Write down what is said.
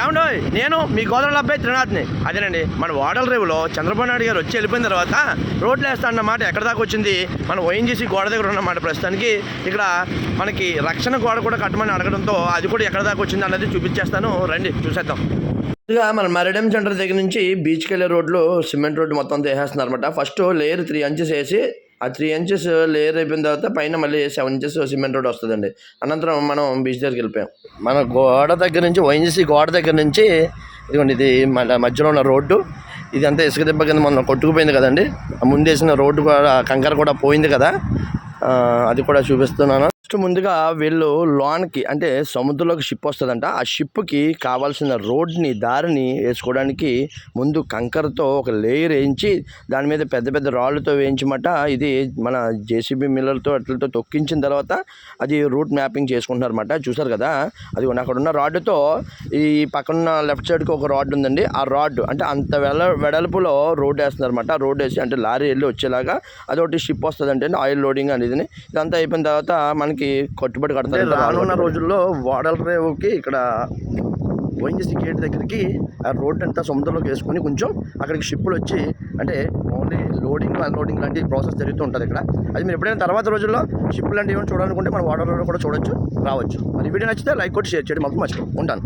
ఏమండో నేను మీ గోదావరి అబ్బాయి త్రినాథ్ని. అదేనండి మన వాడల రేవులో చంద్రబాబు నాయుడు గారు వచ్చి వెళ్ళిపోయిన తర్వాత రోడ్లు వేస్తా అన్నమాట ఎక్కడ దాకా వచ్చింది? మన ఓఎన్జీసీ గోడ దగ్గర ఉన్నమాట ప్రస్తుతానికి. ఇక్కడ మనకి రక్షణ గోడ కూడా కట్టమని అడగడంతో అది కూడా ఎక్కడ దాకా వచ్చింది అన్నది చూపించేస్తాను. రండి చూసేద్దాం. ముందుగా మన మరిడెం సెంటర్ దగ్గర నుంచి బీచ్కి వెళ్ళే రోడ్లు సిమెంట్ రోడ్డు మొత్తం తీసేస్తున్నారు అనమాట ఫస్ట్ లేయర్ త్రీ అంచెస్ వేసి ఆ త్రీ ఇంచెస్ లేయర్ అయిపోయిన తర్వాత పైన మళ్ళీ సెవెన్ ఇంచెస్ సిమెంట్ రోడ్ వస్తుందండి. అనంతరం మనం బీచ్ దగ్గరికి వెళ్ళిపోయాం. మన గోడ దగ్గర నుంచి వైఎన్సీ గోడ దగ్గర నుంచి ఇదిగోండి ఇది మన మధ్యలో ఉన్న రోడ్డు. ఇది అంతా ఇసుక దెబ్బ కింద మనం కొట్టుకుపోయింది కదండి. ముందేసిన రోడ్డు కూడా కంకర కూడా పోయింది కదా. అది కూడా చూపిస్తున్నాను. ఫస్ట్ ముందుగా వీళ్ళు లోన్కి అంటే సముద్రంలోకి షిప్ వస్తుందంట. ఆ షిప్కి కావాల్సిన రోడ్ని దారిని వేసుకోవడానికి ముందు కంకరతో ఒక లేయర్ వేయించి దాని మీద పెద్ద పెద్ద రాళ్ళతో వేయించమట. ఇది మన జేసీబీ మిల్లర్తో అట్లతో తొక్కించిన తర్వాత అది రూట్ మ్యాపింగ్ చేసుకుంటున్నారన్నమాట. చూసారు కదా? అది అక్కడ ఉన్న రాడ్తో ఈ పక్కన లెఫ్ట్ సైడ్కి ఒక రాడ్ ఉందండి. ఆ రాడ్ అంటే అంత వెల వెడల్పులో రోడ్ వేస్తున్నారన్నమాట. ఆ రోడ్ వేసి అంటే లారీ వెళ్ళి వచ్చేలాగా అదొకటి షిప్ వస్తుంది అంటే ఆయిల్ లోడింగ్ అనేది. ఇదంతా అయిపోయిన తర్వాత మనకి కట్టుబడి కడతారు రానున్న రోజుల్లో వాడల రేవుకి ఇక్కడ ఓఎన్జీసీ గేట్ దగ్గరికి ఆ రోడ్ అంతా సముద్రంలోకి వేసుకొని కొంచెం అక్కడికి షిప్పులు వచ్చి అంటే ఓన్లీ లోడింగ్ అన్లోడింగ్ లాంటి ప్రాసెస్ జరుగుతూ ఉంటుంది ఇక్కడ. అది మీరు ఎప్పుడైనా తర్వాత రోజుల్లో షిప్ లాంటివి ఏమైనా చూడాలనుకుంటే మన వాటర్ కూడా చూడొచ్చు రావచ్చు. మరి వీడియో నచ్చితే లైక్ కొట్టి షేర్ చేయండి మాకు మర్చిపో ఉంటాను.